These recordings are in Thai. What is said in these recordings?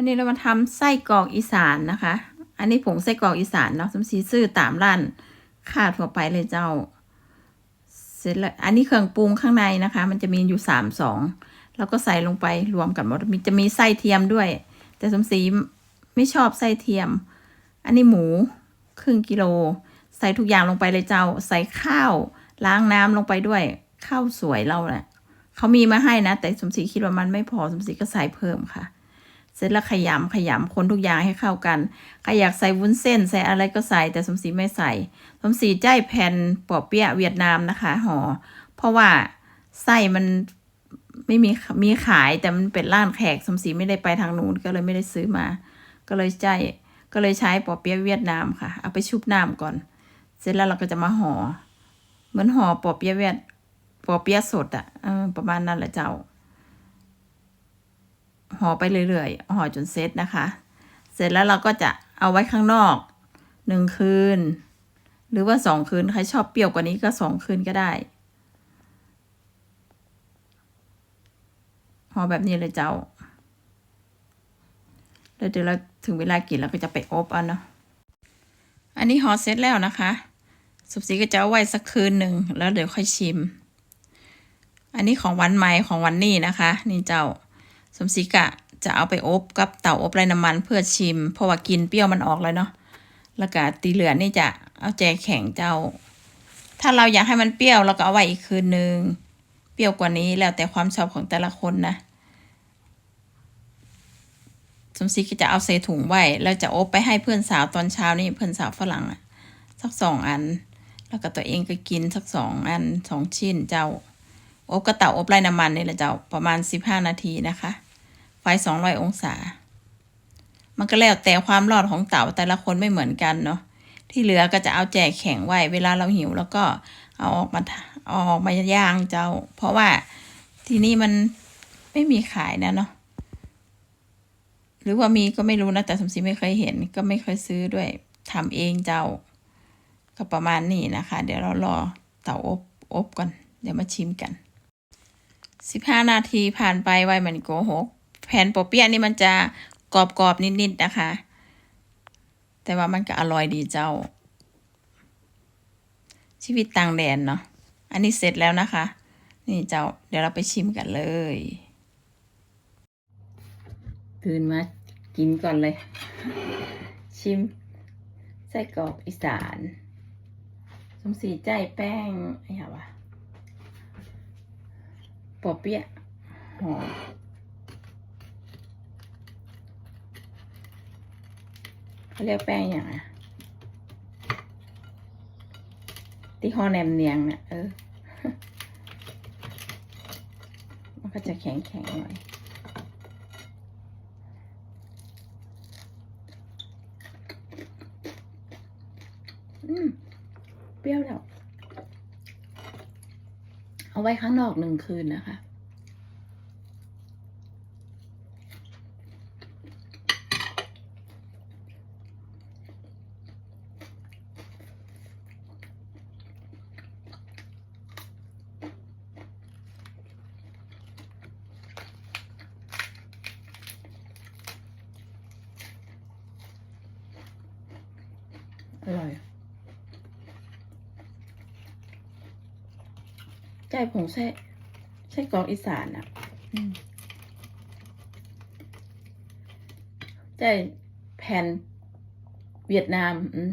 วันนี้เรามาทำไส้กรอกอีสานนะคะ อันนี้ผงไส้กรอกอีสานเนาะสมศรีซื้อตามร้านค่าทั่วไปเลยเจ้า เสร็จแล้ว อันนี้เครื่องปรุงข้างในนะคะ มันจะมีอยู่สามสองแล้วก็ใส่ลงไปรวมกันหมดมจะมีไส้เทียมด้วย แต่สมศรีไม่ชอบไส้เทียม อันนี้หมูครึ่งกิโล ใส่ทุกอย่างลงไปเลยเจ้า ใส่ข้าวล้างน้ำลงไปด้วยข้าวสวยเราแหละเขามีมาให้นะ แต่สมศรีคิดว่ามันไม่พอสมศรีก็ใส่เพิ่มค่ะ เสร็จแล้วขยำขยำคนทุกอย่างให้เข้ากันใครอยากใส่วุ้นเส้นใส่อะไรก็ใส่แต่สมศรีไม่ใส่ สมศรีใจแผ่นปอเปี๊ยะเวียดนามนะคะห่อเพราะว่าไส้มันไม่มีมีขายแต่มันเป็นร้านแขกสมศรีไม่ได้ไปทางนู้นก็เลยไม่ได้ซื้อมา ก็เลยใจก็เลยใช้ปอเปี๊ยะเวียดนามค่ะ เอาไปชุบน้ำก่อน เสร็จแล้วเราก็จะมาห่อเหมือนห่อปอเปี๊ยะเวียดปอเปี๊ยะสดอะ่ะประมาณนั้นแหละเจ้า ห่อไปเรื่อยๆห่อจนเสร็จนะคะ เสร็จแล้วเราก็จะเอาไว้ข้างนอกหนึ่งคืน หรือว่าสองคืนใครชอบเปรี้ยวกว่านี้ก็สองคืนก็ได้ห่อแบบนี้เลยเจ้าแล้วเดี๋ยวเราถึงเวลากินเราก็จะไปอบเอาเนาะอันนี้ห่อเสร็จแล้วนะคะสุบสีก็จะเอาไว้สักคืนหนึ่งแล้วเดี๋ยวค่อยชิม อันนี้ของวันใหม่ของวันนี้นะคะ นี่เจ้า สมศรีกะจะเอาไปอบกับเตาอบไร้น้ำมันเพื่อชิม เพราะว่ากินเปรี้ยวมันออกเลยเนาะแล้วก็ตีเหลือนี่จะเอาแจแข็งเจ้า ถ้าเราอยากให้มันเปรี้ยวเราก็เอาไว้อีกคืนนึงเปรี้ยวกว่านี้แล้วแต่ความชอบของแต่ละคนนะสมศรีก็จะเอาใส่ถุงไว้แล้วจะอบไปให้เพื่อนสาวตอนเช้านี่เพื่อนสาวฝรั่งอะสักสองอัน แล้วก็ตัวเองก็กินสักสองอันสองชิ้นเจ้า อบกระเต่าอบไร้น้ำมันนี่แหละเจ้าประมาณสิบห้านาทีนะคะ ไฟสองร้อยองศา มันก็แล้วแต่ความร้อนของเต่าแต่ละคนไม่เหมือนกันเนาะที่เหลือก็จะเอาแจกแข็งไว้เวลาเราหิว แล้วก็เอาออกมาเอาออกมาย่างเจ้า เพราะว่าที่นี่มันไม่มีขายนะเนาะหรือว่ามีก็ไม่รู้นะแต่สมศรีไม่เคยเห็น ก็ไม่เคยซื้อด้วยทำเองเจ้า ก็ประมาณนี้นะคะ เดี๋ยวเรารอเต่าอบอบก่อน เดี๋ยวมาชิมกัน สิบห้านาทีผ่านไปไวเหมือนโกหก แผ่นโปเปี๊ยะนี่มันจะกรอบๆนิดๆนะคะ แต่ว่ามันก็อร่อยดีเจ้า ชีวิตต่างแดนเนาะ อันนี้เสร็จแล้วนะคะ นี่เจ้า เดี๋ยวเราไปชิมกันเลย ตื่นมากินก่อนเลย ชิมไส้กรอกอีสานสมสีใจแป้งไอ้ห่าวะ ปอเปี๊ยะหอมเขาเรียกแป้งอย่างอะที่ห่อแหนมเนียงเนี่ยเออ มันก็จะแข็งแข็งๆหน่อยอืม เปรี้ยวแล้ว เอาไว้ข้างนอกหนึ่งคืนนะคะ อร่อย ใจผงไส้ไส้กรอกอีสานอะอืมใจแผ่นเวียดนาม อืม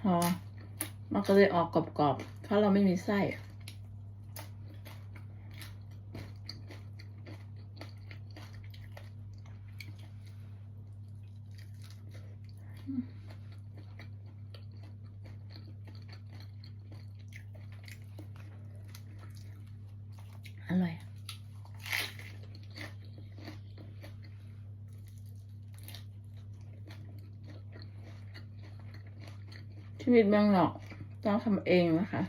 พอมันก็เลยออกกรอบๆ เพราะเราไม่มีไส้อ อร่อยชีวิตเมืองนอกต้องทำเองนะคะ